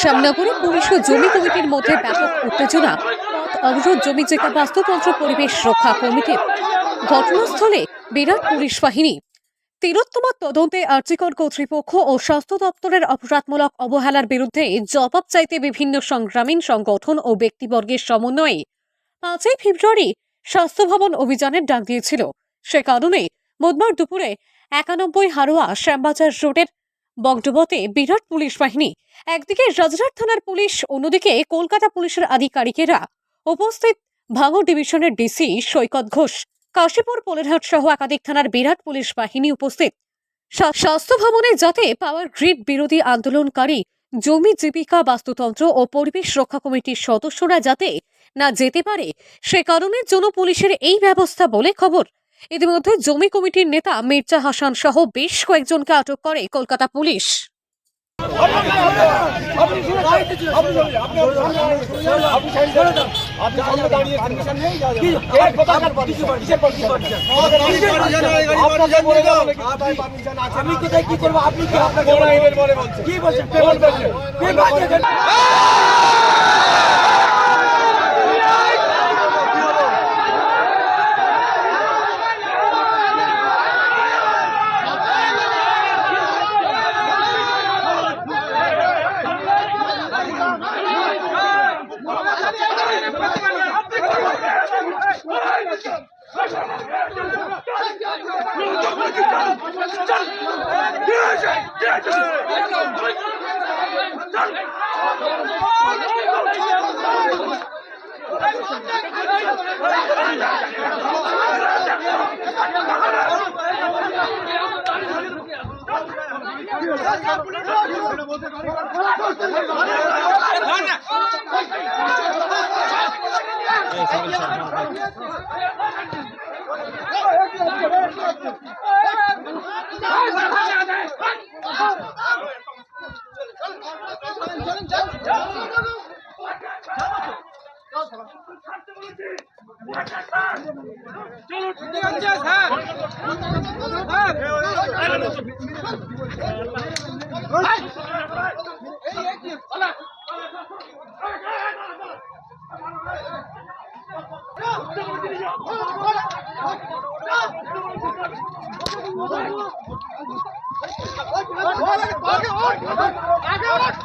শ্যামনগরে police ও জমি কমিটির মধ্যে ব্যাপক উত্তেজনা। অবরোধ জমি জায়গা বাস্তুতন্ত্র পরিবেশ রক্ষা কমিটির ঘটনাস্থলে বিরাট পুলিশ বাহিনী। তিলোত্তমা তদন্তে আর্জিকর কর্তৃপক্ষ ও স্বাস্থ্য দপ্তরের অপরাধমূলক অবহেলার বিরুদ্ধে জবাব চাইতে বিভিন্ন সংগ্রামীণ সংগঠন ও ব্যক্তিবর্গের সমন্বয়ে পাঁচই ফেব্রুয়ারি স্বাস্থ্য ভবন অভিযানের ডাক দিয়েছিল। সে কারণে বুধবার দুপুরে একানব্বই হারোয়া শ্যামবাজার রোডের বগডুবতে বিরাট পুলিশ বাহিনী। একদিকে রাজরাট থানার পুলিশ, অন্যদিকে কলকাতা পুলিশের আধিকারিকেরা। উপস্থিত ভাঙড় ডিভিশনের ডিসি সৈকত ঘোষ। কাশীপুর, পোলেরহাট সহ একাধিক থানার বিরাট পুলিশ বাহিনী উপস্থিত। স্বাস্থ্য ভবনে যাতে পাওয়ার গ্রিড বিরোধী আন্দোলনকারী, জমি জীবিকা বাস্তুতন্ত্র ও পরিবেশ রক্ষা কমিটির সদস্যরা যাতে না যেতে পারে, সে কারণের জন্য পুলিশের এই ব্যবস্থা বলে খবর। ইতিমধ্যে জমি কমিটির নেতা মির্জা হাসান সহ বেশ কয়েকজনকে আটক করে কলকাতা পুলিশ। কি কি কি বলছেন কে বলছেন?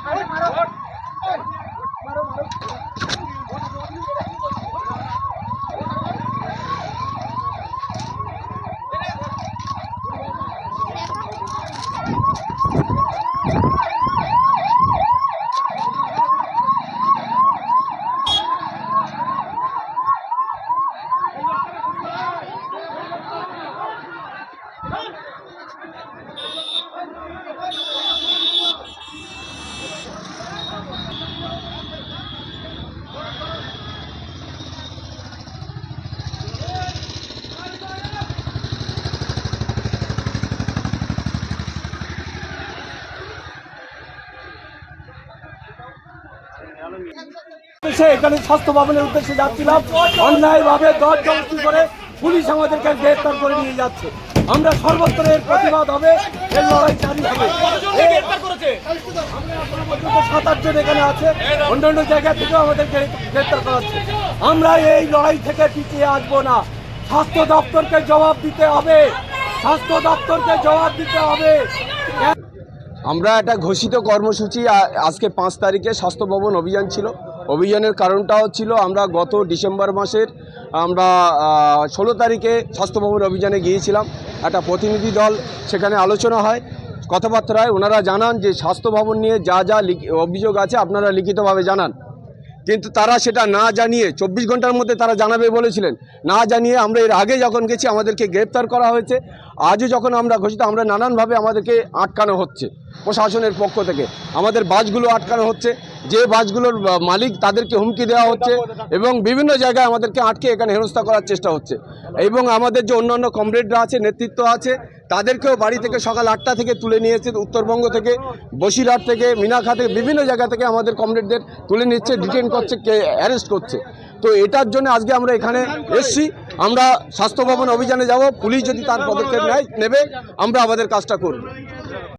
সে এখানে স্বাস্থ্য ভবনের উদ্দেশ্যে যাচ্ছিলাম। অন্যায় ভাবে দর জবস্তি করে পুলিশ আমাদেরকে গ্রেফতার করে নিয়ে যাচ্ছে। আমরা সর্বত্র এর প্রতিবাদ হবে, এর লড়াই চালু হবে। সাত আটজন এখানে আছে, অন্যান্য জায়গা থেকেও আমাদেরকে গ্রেফতার করা হচ্ছে। আমরা এই লড়াই থেকে পিছিয়ে আসব না। স্বাস্থ্য দপ্তরকে জবাব দিতে হবে। স্বাস্থ্য দপ্তরকে জবাব দিতে হবে। আমরা একটা ঘোষিত কর্মসূচি আজকে পাঁচ তারিখে স্বাস্থ্য ভবন অভিযান ছিল। অভিযানের কারণটা হচ্ছিল আমরা গত ডিসেম্বর মাসের আমরা ষোলো তারিখে স্বাস্থ্য ভবন অভিযানে গিয়েছিলাম। একটা প্রতিনিধি দল সেখানে আলোচনা হয়, কথাবার্তায় ওনারা জানান যে স্বাস্থ্য ভবন নিয়ে যা যা অভিযোগ আছে আপনারা লিখিতভাবে জানান। কিন্তু তারা সেটা না জানিয়ে চব্বিশ ঘণ্টার মধ্যে তারা জানাবে বলেছিলেন। না জানিয়ে আমরা এর আগে যখন গেছি আমাদেরকে গ্রেপ্তার করা হয়েছে, আজও যখন আমরা ঘোষিত, আমরা নানানভাবে আমাদেরকে আটকানো হচ্ছে প্রশাসনের পক্ষ থেকে। আমাদের বাসগুলো আটকানো হচ্ছে যে বাসগুলোর মালিক তাদেরকে হুমকি দেওয়া হচ্ছে এবং বিভিন্ন জায়গায় আমাদেরকে আটকে এখানে হেনস্থা করার চেষ্টা হচ্ছে। এবং আমাদের যে অন্যান্য কমরেডরা আছে, নেতৃত্ব আছে, তাদেরকেও বাড়ি থেকে সকাল আটটা থেকে তুলে নিয়েছে উত্তরবঙ্গ থেকে, বসিরহাট থেকে মিনাখা থেকে, বিভিন্ন জায়গা থেকে আমাদের কমরেডদের তুলে নিচ্ছে ডিটেন করছে, কে অ্যারেস্ট করছে। তো এটার জন্য আজকে আমরা এখানে এসছি। আমরা স্বাস্থ্য ভবন অভিযানে যাব, পুলিশ যদি তার পদক্ষেপ নেয়, নেবে, আমরা আমাদের কাজটা করব।